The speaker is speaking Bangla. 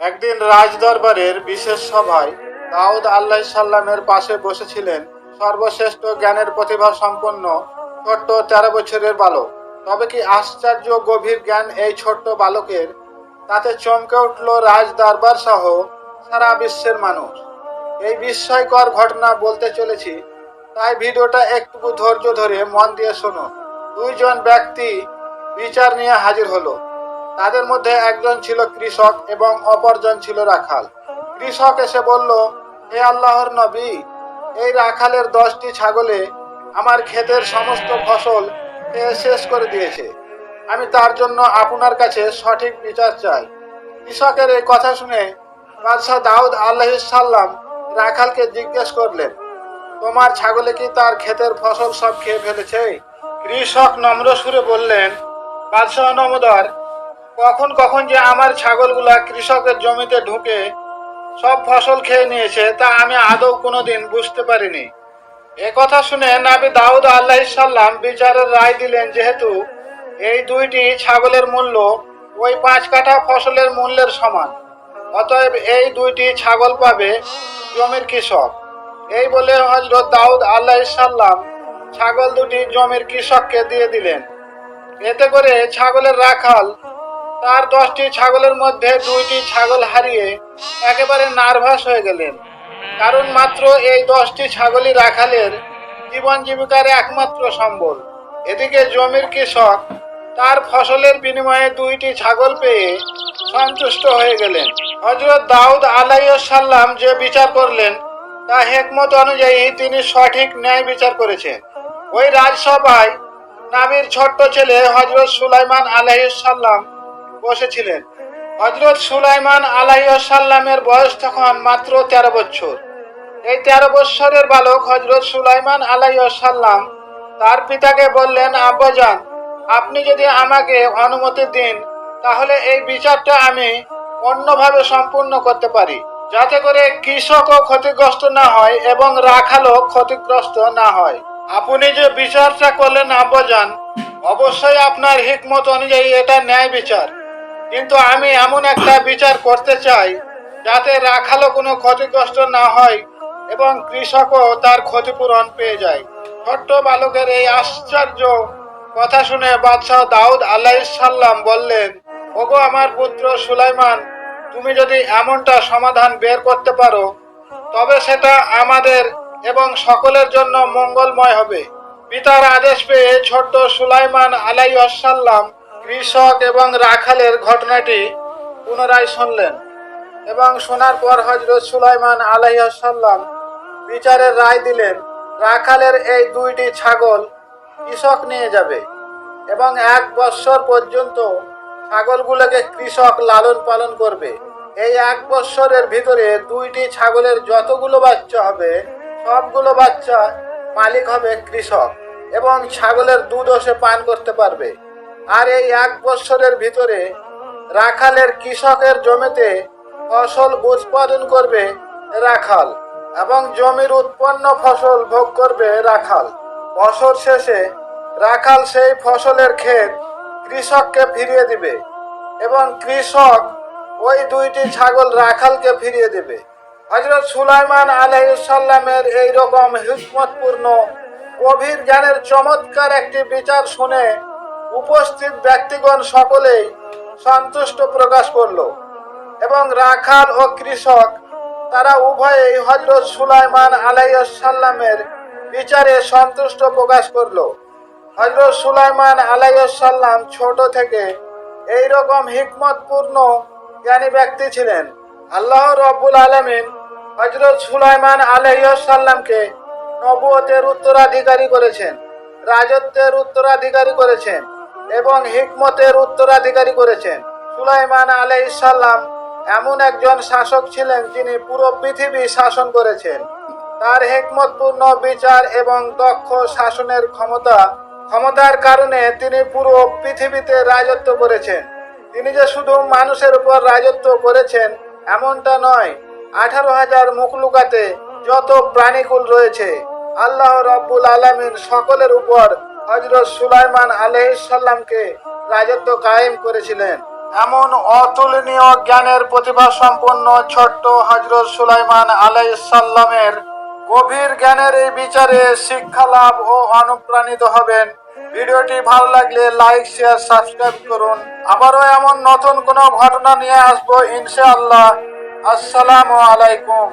একদিন রাজদরবারের বিশেষ সভায় দাউদ আল্লাহ সাল্লামের পাশে বসেছিলেন সর্বশ্রেষ্ঠ জ্ঞানের প্রতিভা সম্পন্ন ছোট্ট তেরো বছরের বালক। তবে কি আশ্চর্য গভীর জ্ঞান এই ছোট্ট বালকের? তাতে চমকে উঠল রাজ দরবার সহ সারা বিশ্বের মানুষ। এই বিস্ময়কর ঘটনা বলতে চলেছি, তাই ভিডিওটা একটু ধৈর্য ধরে মন দিয়ে শোনো। দুইজন ব্যক্তি বিচার নিয়ে হাজির হলো। তাদের মধ্যে একজন ছিল কৃষক এবং অপরজন ছিল রাখাল। কৃষক এসে বলল, হে আল্লাহর নবী, এই রাখালের দশটি ছাগলে আমার ক্ষেতের সমস্ত ফসল শেষ করে দিয়েছে। আমি তার জন্য আপনার কাছে সঠিক বিচার চাই। কৃষকের এই কথা শুনে বাদশাহ দাউদ আল্লাহ সাল্লাম রাখালকে জিজ্ঞেস করলেন, তোমার ছাগলে কি তার ক্ষেতের ফসল সব খেয়ে ফেলেছে? কৃষক নম্র সুরে বললেন, বাদশাহ নমদার কখন কখন যে আমার ছাগলগুলা কৃষকের জমিতে ঢুকে সব ফসল খেয়ে নিয়েছে, তা আমি আদৌ কোনোদিন বুঝতে পারিনি। কথা শুনে নাবি দাউদ আল্লাহ সাল্লাম বিচারের রায় দিলেন যেহেতু এই দুইটি ছাগলের মূল্য ওই পাঁচ কাঠা ফসলের মূল্যের সমান। অতএব এই দুইটি ছাগল পাবে জমির কৃষক। এই বলে হজরত দাউদ আল্লাহ সাল্লাম ছাগল দুটি জমির কৃষককে দিয়ে দিলেন। এতে করে ছাগলের রাখাল তার দশটি ছাগলের মধ্যে দুইটি ছাগল হারিয়ে একেবারে নার্ভাস হয়ে গেলেন। কারণ মাত্র এই দশটি ছাগলই রাখালের জীবন জীবিকার একমাত্র সম্বল। এদিকে জমির কৃষক তার ফসলের বিনিময়ে দুইটি ছাগল পেয়ে সন্তুষ্ট হয়ে গেলেন। হজরত দাউদ আলাইসাল্লাম যে বিচার করলেন, তা হেকমত অনুযায়ী তিনি সঠিক ন্যায় বিচার করেছেন। ওই রাজসভায় নাবির ছোট্ট ছেলে হজরত সুলাইমান আলাইসাল্লাম বসেছিলেন। হজরত সুলাইমান আলাইসাল্লামের বয়স তখন মাত্র তেরো বছর। এই তেরো বৎসরের বালক হজরত সুলাইমান আলাইসাল্লাম তার পিতাকে বললেন, আব্বাজান, আপনি যদি আমাকে অনুমতি দিন, তাহলে এই বিচারটা আমি অন্যভাবে সম্পূর্ণ করতে পারি। যাতে করে কৃষকও ক্ষতিগ্রস্ত না হয় এবং রাখালও ক্ষতিগ্রস্ত না হয়। আপনি যে বিচারটা করলেন, আব্বাজান, অবশ্যই আপনার হিকমত অনুযায়ী এটা ন্যায় বিচার। কিন্তু আমি এমন একটা বিচার করতে চাই যাতে রাখালও কোনো ক্ষতিগ্রস্ত না হয় এবং কৃষকও তার ক্ষতিপূরণ পেয়ে যায়। ছোট্ট বালকের এই আশ্চর্য কথা শুনে বাদশাহ দাউদ আলাহ সাল্লাম বললেন, ওগো আমার পুত্র সুলাইমান, তুমি যদি এমনটা সমাধান বের করতে পারো, তবে সেটা আমাদের এবং সকলের জন্য মঙ্গলময় হবে। পিতার আদেশ পেয়ে ছোট্ট সুলাইমান আলাই সাল্লাম কৃষক এবং রাখালের ঘটনাটি পুনরায় শুনলেন এবং শোনার পর হজরত সুলাইমান আলাইসাল্লাম বিচারের রায় দিলেন, রাখালের এই দুইটি ছাগল কৃষক নিয়ে যাবে এবং এক বৎসর পর্যন্ত ছাগলগুলোকে কৃষক লালন পালন করবে। এই এক বৎসরের ভিতরে দুইটি ছাগলের যতগুলো বাচ্চা হবে, সবগুলো বাচ্চা মালিক হবে কৃষক এবং ছাগলের দুধও সে পান করতে পারবে। আর এই এক বৎসরের ভিতরে রাখালের কৃষকের জমিতে ফসল উৎপাদন করবে রাখাল এবং জমির উৎপন্ন ফসল ভোগ করবে রাখাল। বছর শেষে রাখাল সেই ফসলের ক্ষেত কৃষককে ফিরিয়ে দিবে এবং কৃষক ওই দুইটি ছাগল রাখালকে ফিরিয়ে দেবে। হজরত সুলাইমান আলহিসাল্লামের এই রকম হিকমতপূর্ণ গভীর জ্ঞানের চমৎকার একটি বিচার শুনে উপস্থিত ব্যক্তিগণ সকলেই সন্তুষ্ট প্রকাশ করল। এবং রাখাল ও কৃষক, তারা উভয়েই হজরত সুলাইমান আলাইসাল্লামের বিচারে সন্তুষ্ট প্রকাশ করল। হজরত সুলাইমান আলাইসাল্লাম ছোট থেকে এই রকম হিকমতপূর্ণ জ্ঞানী ব্যক্তি ছিলেন। আল্লাহ রব্বুল আলমিন হজরত সুলাইমান আলাইসাল্লামকে নবুয়তের উত্তরাধিকারী করেছেন, রাজত্বের উত্তরাধিকারী করেছেন। এবং হিকমতের উত্তরাধিকারী করেছেন। সুলাইমান আলাইসাল্লাম এমন একজন শাসক ছিলেন যিনি পুরো পৃথিবী শাসন করেছেন। তার হেকমতপূর্ণ বিচার এবং দক্ষ শাসনের ক্ষমতা, ক্ষমতার কারণে তিনি পুরো পৃথিবীতে রাজত্ব করেছেন। তিনি যে শুধু মানুষের উপর রাজত্ব করেছেন, এমনটা নয়, আঠারো হাজার মুখলুকাতে যত প্রাণীকুল রয়েছে, আল্লাহ রব্বুল আলমিন সকলের উপর হজরত সুলাইমান আলহিসাল্লামকে রাজত্ব কায়েম করেছিলেন। এমন অতুলনীয় জ্ঞানের প্রতিভা সম্পন্ন ছোট্ট হজরত সুলাইমান আলাই সাল্লামের গভীর জ্ঞানের এই বিচারে শিক্ষা লাভ ও অনুপ্রাণিত হবেন। ভিডিওটি ভালো লাগলে লাইক, শেয়ার, সাবস্ক্রাইব করুন। আবারও এমন নতুন কোনো ঘটনা নিয়ে আসব ইনশাআল্লাহ। আসসালামু আলাইকুম।